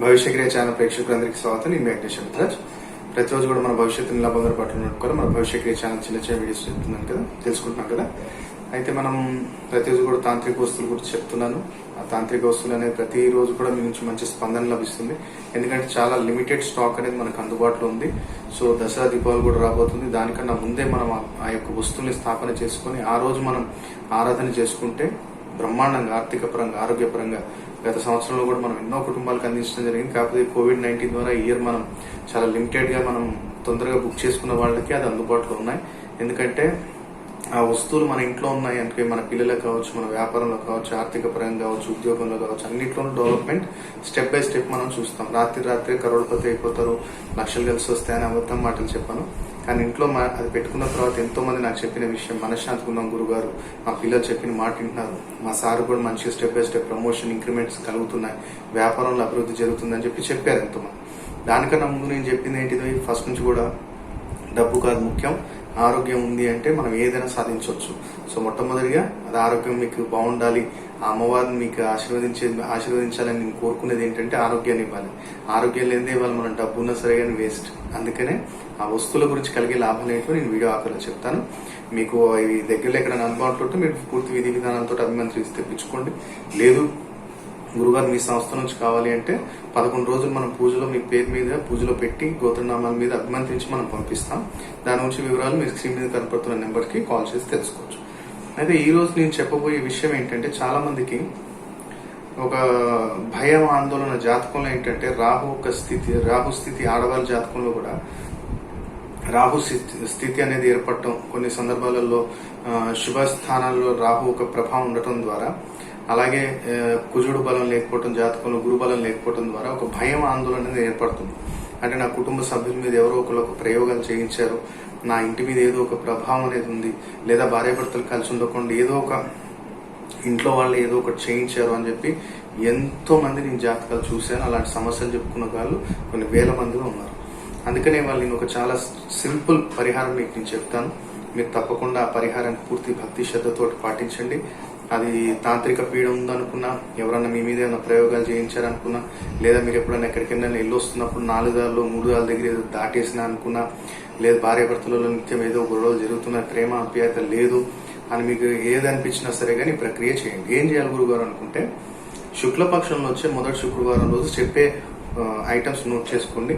భవిష్యక్రియ channel ప్రేక్షకులందరికీ స్వాగతం. నేను వెంకటేష్ రాజ్ ప్రతిరోజు కూడా మన భవిష్యత్తుని ఇలా బందరూ పట్టుకోవాలి కూడా మన భవిష్యక్రియ ఛానల్ చిన్న చిన్న వీడియోస్ చెప్తున్నాను కదా తెలుసుకుంటున్నాం కదా. అయితే మనం ప్రతిరోజు కూడా తాంత్రిక వస్తువులు గురించి చెప్తున్నాను. ఆ తాంత్రిక వస్తువులు అనేది ప్రతిరోజు కూడా మీ నుంచి మంచి స్పందన లభిస్తుంది. ఎందుకంటే చాలా లిమిటెడ్ స్టాక్ అనేది మనకు అందుబాటులో ఉంది. సో దసరా దీపావళి కూడా రాబోతుంది. దానికన్నా ముందే మనం ఆ- ఆ యొక్క వస్తువుని స్థాపన చేసుకొని ఆ రోజు మనం ఆరాధన చేసుకుంటే బ్రహ్మాండంగా ఆర్థిక పరంగా ఆరోగ్యపరంగా గత సంవత్సరంలో కూడా మనం ఎన్నో కుటుంబాలకు అందించడం జరిగింది. కాకపోతే కోవిడ్ నైన్టీన్ ద్వారా ఇయర్ మనం చాలా లిమిటెడ్గా మనం తొందరగా బుక్ చేసుకున్న వాళ్ళకి అది అందుబాటులో ఉన్నాయి. ఎందుకంటే ఆ వస్తువులు మన ఇంట్లో ఉన్నాయి అంటే మన పిల్లలకు కావచ్చు మన వ్యాపారంలో కావచ్చు ఆర్థిక పరంగా కావచ్చు ఉద్యోగంలో కావచ్చు అన్నింటిలోనూ డెవలప్మెంట్ స్టెప్ బై స్టెప్ మనం చూస్తాం. రాత్రి రాత్రి కరోడ్పతి అయిపోతారు లక్షలు కలిసి వస్తాయని అబద్ధం మాటలు చెప్పాను. కానీ ఇంట్లో మా- అది పెట్టుకున్న తర్వాత ఎంతో మంది నాకు చెప్పిన విషయం మనశ్శాంతి ఉన్నాం గురుగారు. మా పిల్లలు చెప్పిన మాట వింటున్నారు. మా సార్ కూడా మంచిగా step by step promotion increments కలుగుతున్నాయి. వ్యాపారంలో అభివృద్ధి జరుగుతుందని చెప్పి చెప్పారు ఎంతో మంది దానికన్నా ముందు నేను చెప్పింది ఏంటిది ఫస్ట్ నుంచి కూడా డబ్బు కాదు ముఖ్యం ఆరోగ్యం ఉంది అంటే మనం ఏదైనా సాధించవచ్చు. సో మొట్టమొదటిగా అది ఆరోగ్యం మీకు బాగుండాలి. ఆ అమ్మవారిని మీకు ఆశీర్వదించే ఆశీర్వదించాలని నేను కోరుకునేది ఏంటంటే ఆరోగ్యాన్ని ఇవ్వాలి. ఆరోగ్యం లేనిదే ఇవ్వాలి మనం డబ్బు ఉన్నా సరే కానీ వేస్ట్ అందుకనే ఆ వస్తువుల గురించి కలిగే లాభాలు ఏంటో నేను వీడియో ఆఖరిలో చెప్తాను. మీకు ఇవి దగ్గరలో ఎక్కడైనా అందుబాటులో ఉంటే మీరు పూర్తి విధి విధానాలతో అభిమంత్రించి తెప్పించుకోండి లేదు గురుగారు మీ సంస్థ నుంచి కావాలి అంటే పదకొండు రోజులు మనం పూజలో మీ పేరు మీద పూజలో పెట్టి గోత్రనామాల మీద అభిమంత్రించి మనం పంపిస్తాం. దాని నుంచి వివరాలు మీరు స్క్రీన్ మీద కనపడుతున్న నెంబర్కి కాల్ చేసి తెలుసుకోవచ్చు. అయితే ఈ రోజు నేను చెప్పబోయే విషయం ఏంటంటే చాలా మందికి ఒక భయం ఆందోళన జాతకంలో ఏంటంటే రాహు ఒక స్థితి రాహు స్థితి ఆడవాళ్ళ జాతకంలో కూడా రాహు స్థితి- స్థితి అనేది ఏర్పడటం కొన్ని సందర్భాలలో ఆ, శుభ స్థానాల్లో రాహు ఒక ప్రభావం ఉండటం ద్వారా అలాగే కుజుడు బలం లేకపోవడం జాతకంలో గురు బలం లేకపోవడం ద్వారా ఒక భయం ఆందోళన అనేది ఏర్పడుతుంది. అంటే నా కుటుంబ సభ్యుల మీద ఎవరో ఒకరు ఒక ప్రయోగాలు చేయించారు నా ఇంటి మీద ఏదో ఒక ప్రభావం అనేది ఉంది లేదా భార్యాభర్తలు కలిసి ఉండకుండా ఏదో ఒక ఇంట్లో వాళ్ళు ఏదో ఒకటి చేయించారు అని చెప్పి ఎంతో మంది నేను జాతకాలు చూశాను అలాంటి సమస్యలు చెప్పుకున్న వాళ్ళు కొన్ని వేల మందిలో ఉన్నారు. అందుకనే వాళ్ళు నేను ఒక చాలా సింపుల్ పరిహారం మీకు నేను చెప్తాను. మీరు తప్పకుండా ఆ పరిహారాన్ని పూర్తి భక్తి శ్రద్ధతో పాటించండి. అది తాంత్రిక పీడ ఉందనుకున్నా ఎవరన్నా మీ మీద ఏమైనా ప్రయోగాలు చేయించారనుకున్నా లేదా మీరు ఎప్పుడైనా ఎక్కడికైనా వెళ్ళి వస్తున్నప్పుడు నాలుగు దారులు మూడు దారుల దగ్గర ఏదో దాటేసినా అనుకున్నా లేదా భార్యాభర్తలలో నిత్యం ఏదో గొడవలు జరుగుతున్న ప్రేమ అప్యాయత లేదు అని మీకు ఏది అనిపించినా సరే కానీ ప్రక్రియ చేయండి. ఏం చేయాలి గురుగారు అనుకుంటే శుక్లపక్షంలో వచ్చే మొదటి శుక్రవారం రోజు చెప్పే ఐటమ్స్ నోట్ చేసుకోండి.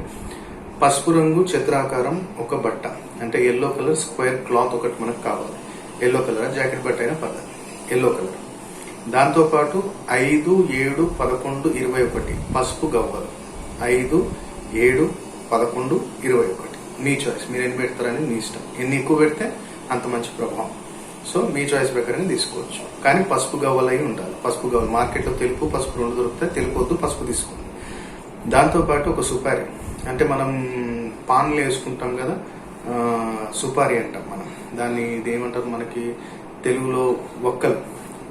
పసుపు రంగు చతురాకారం ఒక బట్ట. అంటే ఎల్లో కలర్ స్క్వేర్ క్లాత్ ఒకటి మనకు కావాలి. ఎల్లో కలర్ జాకెట్ బట్ట అయినా పర్లేదు. ఎల్లో కలర్ దాంతోపాటు ఐదు ఏడు పదకొండు ఇరవై ఒకటి. పసుపు గవ్వలు. ఐదు ఏడు పదకొండు ఇరవై ఒకటి. మీ చాయిస్ మీరు ఎన్ని పెడతారని మీ ఇష్టం. ఎన్ని ఎక్కువ పెడితే అంత మంచి ప్రభావం. సో మీ చాయిస్ ప్రకారం తీసుకోవచ్చు. కానీ పసుపు గవ్వలు అయి ఉండాలి. పసుపు గవ్వలు. మార్కెట్లో తెలుపు పసుపు రెండు దొరుకుతాయి. తెలుపు వద్దు పసుపు తీసుకోండి. దాంతోపాటు ఒక సుపారీ. అంటే మనం పాన్లు వేసుకుంటాం కదా సుపారీ అంటాం మనం. దాన్ని ఇదేమంటారు మనకి తెలుగులో ఒక్కలు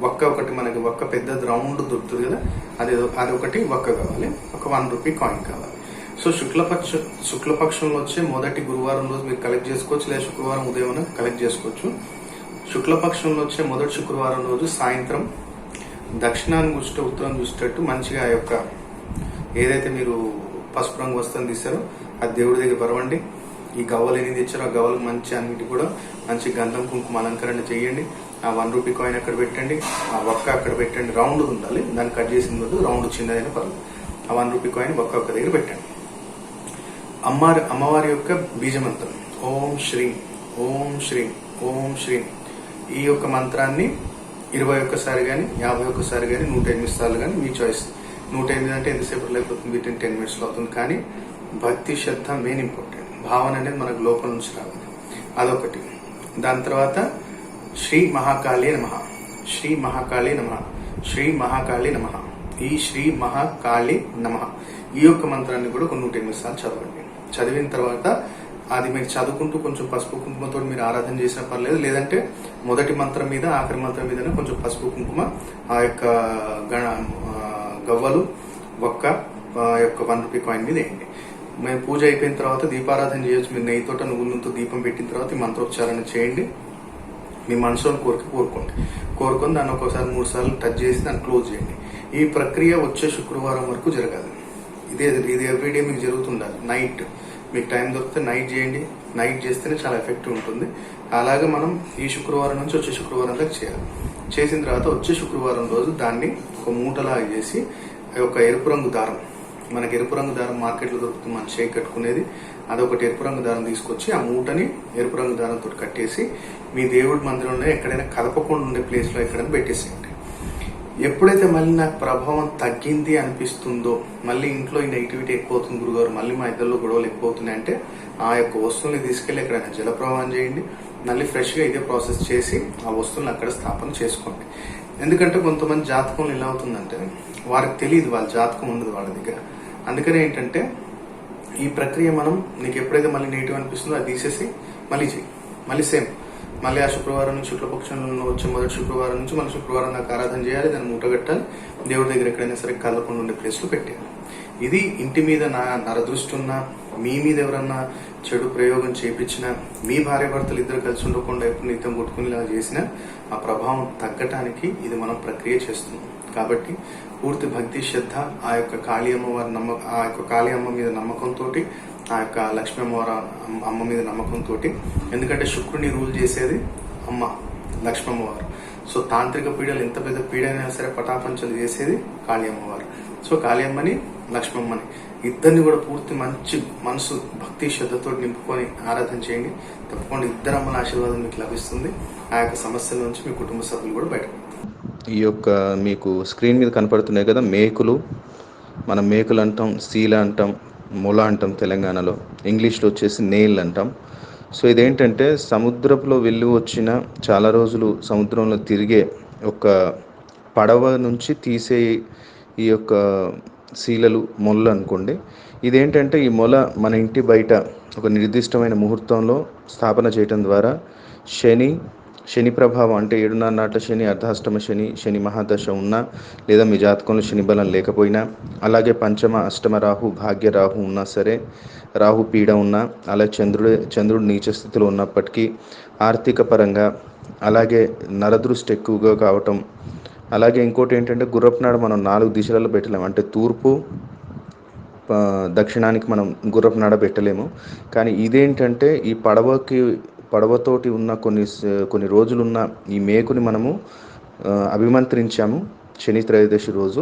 ఒక్క ఒకటి మనకి ఒక్క పెద్ద రౌండ్ దొరుకుతుంది కదా అది అది ఒకటి ఒక్క కావాలి ఒక వన్ రూపీ కాయిన్ కావాలి. సో శుక్లపక్ష శుక్లపక్షంలో వచ్చే మొదటి గురువారం రోజు మీరు కలెక్ట్ చేసుకోవచ్చు లేదా శుక్రవారం ఉదయం కలెక్ట్ చేసుకోవచ్చు. శుక్లపక్షంలో వచ్చే మొదటి శుక్రవారం రోజు సాయంత్రం దక్షిణాన్ని చూసేట ఉత్తరం చూసేటట్టు మంచిగా ఆ యొక్క ఏదైతే మీరు పసుపు రంగు వస్త్రం తీశారు. అది దేవుడి దగ్గర పరవండి ఈ గవ్వలు ఎన్ని తెచ్చారు ఆ గవ్వలకు మంచి అన్నిటి కూడా మంచి గంధం కుంకుమ అలంకరణ చేయండి. ఆ వన్ రూపీ కాయిన్ అక్కడ పెట్టండి. ఆ ఒక్క అక్కడ పెట్టండి. రౌండ్ ఉండాలి. దాన్ని కట్ చేసిన వద్దు రౌండ్ చిన్నదైనా పర్లేదు ఆ వన్ రూపీ కాయిన్ ఒక్క ఒక్క దగ్గర పెట్టండి. అమ్మారి అమ్మవారి యొక్క బీజమంత్రం. ఓం శ్రీం ఓం శ్రీం ఓం శ్రీం. ఈ యొక్క మంత్రాన్ని ఇరవై ఒక్కసారి కానీ యాభై ఒక్కసారి కానీ నూట ఎనిమిది సార్లు కానీ మీ చాయిస్ నూట ఎనిమిది అంటే ఎంతసేపు లేకపోతుంది? విత్ ఇన్ టెన్ మినిట్స్లో అవుతుంది. కానీ భక్తి శ్రద్ధ మెయిన్ ఇంపార్టెంట్ భావన అనేది మనకు లోపల నుంచి రావాలి. అదొకటి. దాని తర్వాత శ్రీ మహాకాళి నమ. శ్రీ మహాకాళి నమ. శ్రీ మహాకాళి నమ. ఈ శ్రీ మహాకాళి నమ. ఈ యొక్క మంత్రాన్ని కూడా ఒక నూట ఎనిమిది సార్లు చదవండి. చదివిన తర్వాత అది మీరు చదువుకుంటూ కొంచెం పసుపు కుంకుమతో మీరు ఆరాధన చేసినా పర్లేదు. లేదంటే మొదటి మంత్రం మీద ఆఖరి మంత్రం మీదనే కొంచెం పసుపు కుంకుమ ఆ యొక్క గణ గవ్వలు ఒక్క యొక్క వన్ రూపీ కాయిన్ మీద వేయండి. మేము పూజ అయిపోయిన తర్వాత దీపారాధన చేయొచ్చు. మీరు నెయ్యితోట నువ్వులతో దీపం పెట్టిన తర్వాత ఈ మంత్రోచ్చారణ చేయండి. మీ మనసులో కోరిక కోరుకోండి. కోరుకొని దాన్ని ఒక్కోసారి మూడు సార్లు టచ్ చేసి దాన్ని క్లోజ్ చేయండి. ఈ ప్రక్రియ వచ్చే శుక్రవారం వరకు జరగాలి. ఇదే ఇది ఎవ్రీడే మీకు జరుగుతుండాలి. నైట్ మీకు టైం దొరికితే నైట్ చేయండి. నైట్ చేస్తేనే చాలా ఎఫెక్టివ్ ఉంటుంది. అలాగే మనం ఈ శుక్రవారం నుంచి వచ్చే శుక్రవారం దాకా చేయాలి. చేసిన తర్వాత వచ్చే శుక్రవారం రోజు దాన్ని ఒక మూటలా చేసి ఒక ఎరుపు రంగు దారం మనకి ఎరుపు రంగు దారం మార్కెట్లో దొరుకుతుంది మన షేక్ కట్టుకునేది. అదొకటి ఎరుపు రంగు దారం తీసుకొచ్చి ఆ మూటని ఎరుపు రంగు దారంతో కట్టేసి మీ దేవుడి మందిరంలో ఎక్కడైనా కదపకుండా ఉండే ప్లేస్లో ఎక్కడైనా పెట్టేసేయండి. ఎప్పుడైతే మళ్ళీ నాకు ప్రభావం తగ్గింది అనిపిస్తుందో మళ్ళీ ఇంట్లో ఈ నెగిటివిటీ ఎక్కువ అవుతుంది గురుగారు మళ్ళీ మా ఇద్దరిలో గొడవలు ఎక్కువ అవుతున్నాయి అంటే ఆ యొక్క వస్తువుని తీసుకెళ్ళి ఎక్కడైనా జలప్రవాహం చేయండి. మళ్ళీ ఫ్రెష్గా ఇదే ప్రాసెస్ చేసి ఆ వస్తువులను అక్కడ స్థాపన చేసుకోండి. ఎందుకంటే కొంతమంది జాతకంలో ఎలా అవుతుందంటే వారికి తెలియదు వాళ్ళ జాతకం ఉండదు వాళ్ళ దగ్గర. అందుకనే ఏంటంటే ఈ ప్రక్రియ మనం నీకు ఎప్పుడైతే మళ్ళీ నెగిటివ్ అనిపిస్తుందో అది తీసేసి మళ్ళీ చేయి మళ్ళీ సేమ్. మళ్ళీ ఆ శుక్రవారం నుంచి శుక్లపక్షంలో వచ్చే మొదటి శుక్రవారం నుంచి మన శుక్రవారం దాకా ఆరాధన చేయాలి దాన్ని మూటగట్టాలి దేవుడి దగ్గర ఎక్కడైనా సరే కదలకుండా ఉండే ప్లేస్లో పెట్టాలి ఇది ఇంటి మీద నా నరదృష్టి ఉన్నా మీ మీద ఎవరన్నా చెడు ప్రయోగం చేపించిన మీ భార్య భర్తలు ఇద్దరు కలిసి ఉండకుండా ఎప్పుడు నిత్యం కొట్టుకునేలా చేసిన ఆ ప్రభావం తగ్గటానికి ఇది మనం ప్రక్రియ చేస్తున్నాం. కాబట్టి పూర్తి భక్తి శ్రద్ధ ఆ యొక్క కాళీ అమ్మవారి నమ్మ ఆ యొక్క కాళీ అమ్మ మీద నమ్మకంతో ఆ యొక్క లక్ష్మీ అమ్మవారి అమ్మ- అమ్మ మీద నమ్మకంతో ఎందుకంటే శుక్రుని రూల్ చేసేది అమ్మ లక్ష్మీ అమ్మవారు. సో తాంత్రిక పీడలు ఎంత పెద్ద పీడైనా సరే పటాపంచలు చేసేది కాళీ అమ్మవారు. సో కాళీ అమ్మని లక్ష్మమ్మని ఇద్దరిని కూడా పూర్తి మంచి మనసు భక్తి శ్రద్ధతో నింపుకొని ఆరాధన చేయండి. తప్పకుండా ఇద్దరు అమ్మల ఆశీర్వాదం మీకు లభిస్తుంది. ఆ యొక్క సమస్యల నుంచి మీ కుటుంబ సభ్యులు కూడా బయట ఈ యొక్క మీకు స్క్రీన్ మీద కనపడుతున్నాయి కదా మేకులు. మనం మేకులు అంటాం సీల అంటాం మొల అంటాం తెలంగాణలో. ఇంగ్లీష్లో వచ్చేసి నేల్ అంటాం. సో ఇదేంటంటే సముద్రంలో వెళ్ళి వచ్చిన చాలా రోజులు సముద్రంలో తిరిగే ఒక పడవ నుంచి తీసే ఈ యొక్క శీలలు మొల్ల అనుకోండి. ఇదేంటంటే ఈ మొల మన ఇంటి బయట ఒక నిర్దిష్టమైన ముహూర్తంలో స్థాపన చేయటం ద్వారా శని శని ప్రభావం అంటే ఏడున్నర నాట్ల శని అర్ధాష్టమ శని శని మహాదశ ఉన్నా లేదా మీ జాతకంలో శని బలం లేకపోయినా అలాగే పంచమ అష్టమ రాహు భాగ్య రాహు ఉన్నా సరే రాహు పీడ ఉన్నా అలాగే చంద్రుడు చంద్రుడు నీచ స్థితిలో ఉన్నప్పటికీ ఆర్థిక పరంగా అలాగే నరదృష్టి ఎక్కువగా కావటం అలాగే ఇంకోటి ఏంటంటే గుర్రపునాడు మనం నాలుగు దిశలలో పెట్టలేము. అంటే తూర్పు దక్షిణానికి మనం గుర్రపునాడ పెట్టలేము. కానీ ఇదేంటంటే ఈ పడవకి పడవతోటి ఉన్న కొన్ని కొన్ని రోజులున్న ఈ మేకుని మనము అభిమంత్రించాము శని త్రయోదశి రోజు.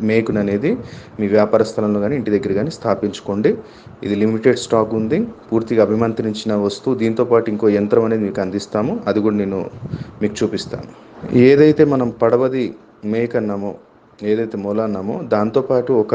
మేకున్ అనేది మీ వ్యాపార స్థలంలో కానీ ఇంటి దగ్గర కానీ స్థాపించుకోండి. ఇది లిమిటెడ్ స్టాక్ ఉంది. పూర్తిగా అభిమంత్రించిన వస్తువు దీంతో పాటు ఇంకో యంత్రం అనేది మీకు అందిస్తాము. అది కూడా నేను మీకు చూపిస్తాను. ఏదైతే మనం పడవది మేక్ అన్నామో ఏదైతే మూల అన్నామో దాంతోపాటు ఒక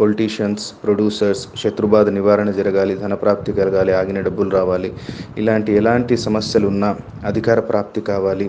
పొలిటీషియన్స్ ప్రొడ్యూసర్స్ శత్రుబాధ నివారణ జరగాలి ధనప్రాప్తి కలగాలి ఆగిన డబ్బులు రావాలి. ఇలాంటి ఎలాంటి సమస్యలు ఉన్నా అధికార ప్రాప్తి కావాలి.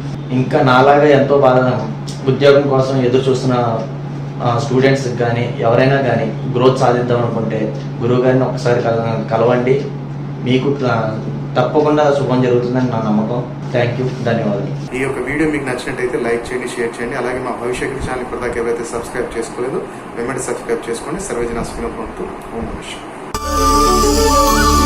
ఇంకా నాలాగా ఎంతో బాధ ఉద్యోగం కోసం ఎదురు చూస్తున్న స్టూడెంట్స్ కానీ ఎవరైనా కానీ గ్రోత్ సాధిద్దాం అనుకుంటే గురువు గారిని ఒకసారి కల- కలవండి. మీకు తప్పకుండా శుభం జరుగుతుందని నా నమ్మకం. థ్యాంక్ యూ ధన్యవాదాలు. ఈ యొక్క వీడియో మీకు నచ్చినట్టయితే లైక్ చేయండి షేర్ చేయండి. అలాగే మా భవిష్యత్ ఛానల్ ఇప్పటిదాకా ఎవరైతే సబ్స్క్రైబ్ చేసుకోలేదో వెంబడి సబ్స్క్రైబ్ చేసుకోండి. సర్వజన ఓం నమస్కారం